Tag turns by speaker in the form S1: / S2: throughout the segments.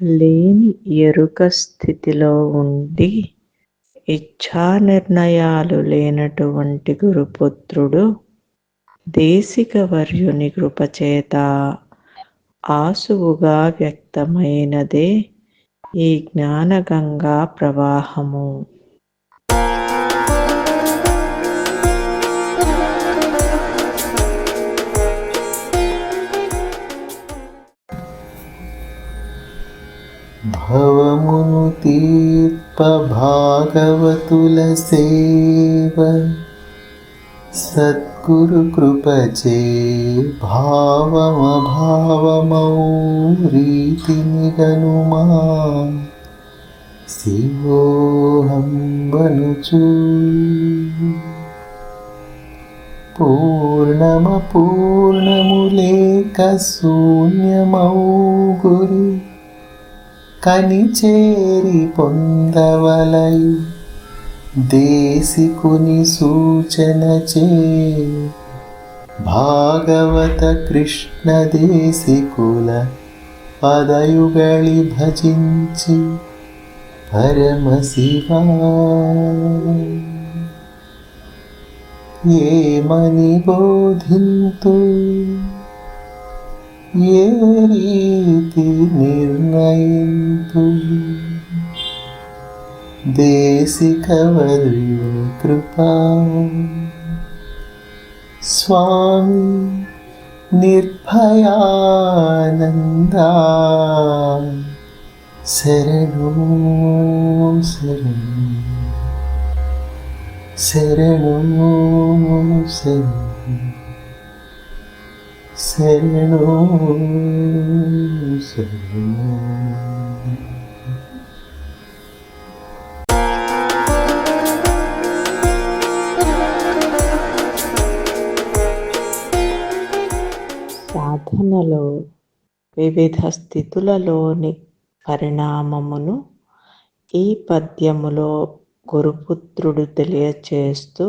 S1: లేని ఎరుక స్థితిలో ఉండి ఇచ్ఛా నిర్ణయాలు లేనటువంటి గురుపుత్రుడు దేశిక వర్యుని కృపచేత ఆసువుగా వ్యక్తమైనదే ఈ జ్ఞానగంగా ప్రవాహము.
S2: पभागवतुलसेव सद्गुरुकृपचे भावमभावमौ रीतिगनुमा सिवोऽहं वनुचु। पूर्णमपूर्णमुलेकशून्यमौ गुरु। కనిచేరి పొందవలయు. దేశికుని సూచన చే భాగవత కృష్ణ దేశికుల పదయుగళి భజించి పరమశివా ఏమని బోధింతు ieriti nel raento desse cavadril trupal Swami Nirpayananda Sereno Sereno Sereno Sereno శరణు. శరణు
S1: సాధనలో వివిధ స్థితులలోని పరిణామమును ఈ పద్యములో గురుపుత్రుడు తెలియచేస్తూ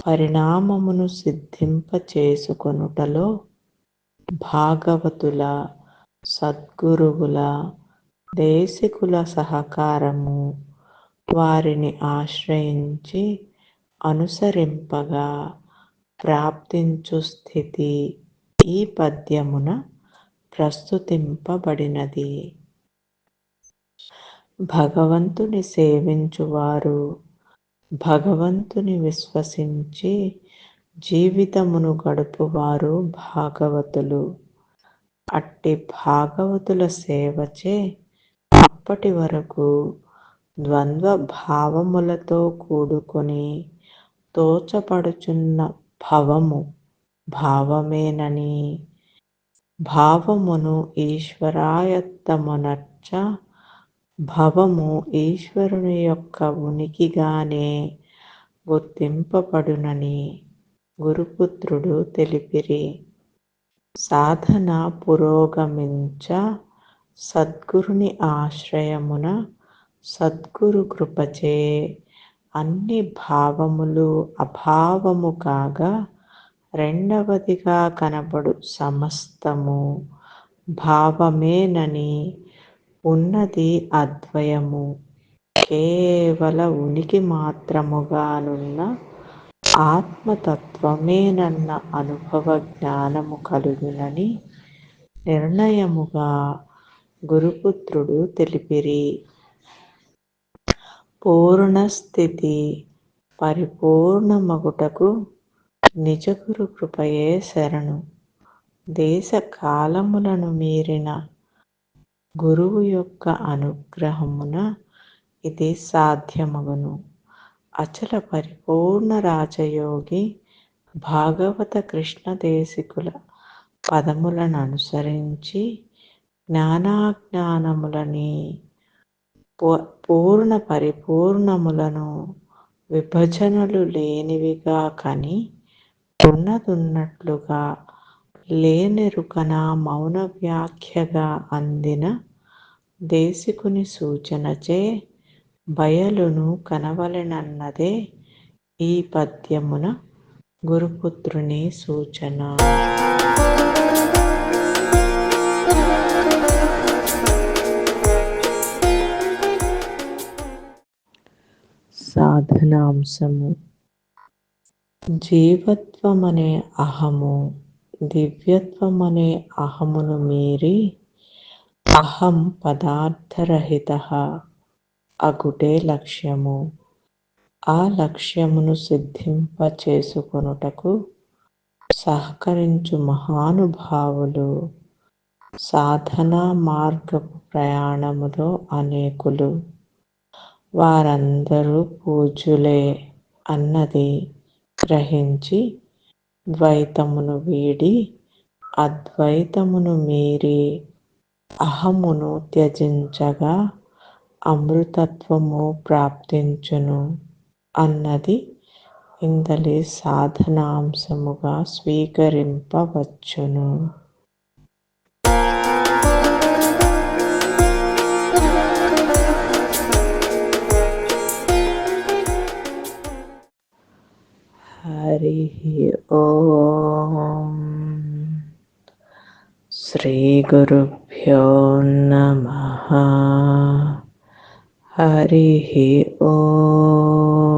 S1: పరిణామమును సిద్ధింపచేసుకొనుటలో భాగవతుల సద్గురువుల దేశికుల సహకారము వారిని ఆశ్రయించి అనుసరింపగా ప్రాప్తించు స్థితి ఈ పద్యమున ప్రస్తుతింపబడినది. భగవంతుని సేవించువారు భగవంతుని విశ్వసించి జీవితమును గడుపువారు భాగవతులు. అట్టి భాగవతుల సేవచే అప్పటి వరకు ద్వంద్వ భావములతో కూడుకొని తోచపడుచున్న భవము భావమేనని భావమును ఈశ్వరాయత్తమునర్చ భవము ఈశ్వరుని యొక్క ఉనికిగానే గుర్తింపబడునని గురుపుత్రుడు తెలిపిరి. సాధన పురోగమించ సద్గురుని ఆశ్రయమున సద్గురు కృపచే అన్ని భావములు అభావము కాగా రెండవదిగా కనబడు సమస్తము భావమేనని ఉన్నది అద్వయము. కేవల ఉనికి మాత్రముగానున్న ఆత్మతత్వమేనన్న అనుభవ జ్ఞానము కలుగునని నిర్ణయముగా గురుపుత్రుడు తెలిపిరి. పూర్ణస్థితి పరిపూర్ణమగుటకు నిజగురు కృపయే శరణు. దేశ కాలములను మీరిన గురువు యొక్క అనుగ్రహమున ఇది సాధ్యమగును. అచల పరిపూర్ణ రాజయోగి భాగవత కృష్ణ దేశికుల పదములను అనుసరించి జ్ఞానాజ్ఞానములని పూర్ణ పరిపూర్ణములను విభజనలు లేనివిగా కని ఉన్నదున్నట్లుగా లేనెరుకన మౌన వ్యాఖ్యగా అందిన దేశికుని సూచనచే బయలును కనవలెనన్నదే ఈ పద్యమున గురుపుత్రుని సూచన. సాధనాంశము. జీవత్వమనే అహము. దివ్యత్వమనే అహమును మీరి అహం పదార్థరహిత అగుటే లక్ష్యము ఆ లక్ష్యమును సిద్ధింప చేసుకొనుటకు సహకరించు మహానుభావులు। సాధనా మార్గపు ప్రయాణములో అనేకులు। వారందరూ పూజ్యులే అన్నది గ్రహించి ద్వైతమును వీడి అద్వైతమును మీరి అహమును త్యజించగా అమృతత్వము ప్రాప్తించును అన్నది ఇందలి సాధనాంశముగా స్వీకరింపవచ్చును. hari om. Sri guru bhyo namaha om.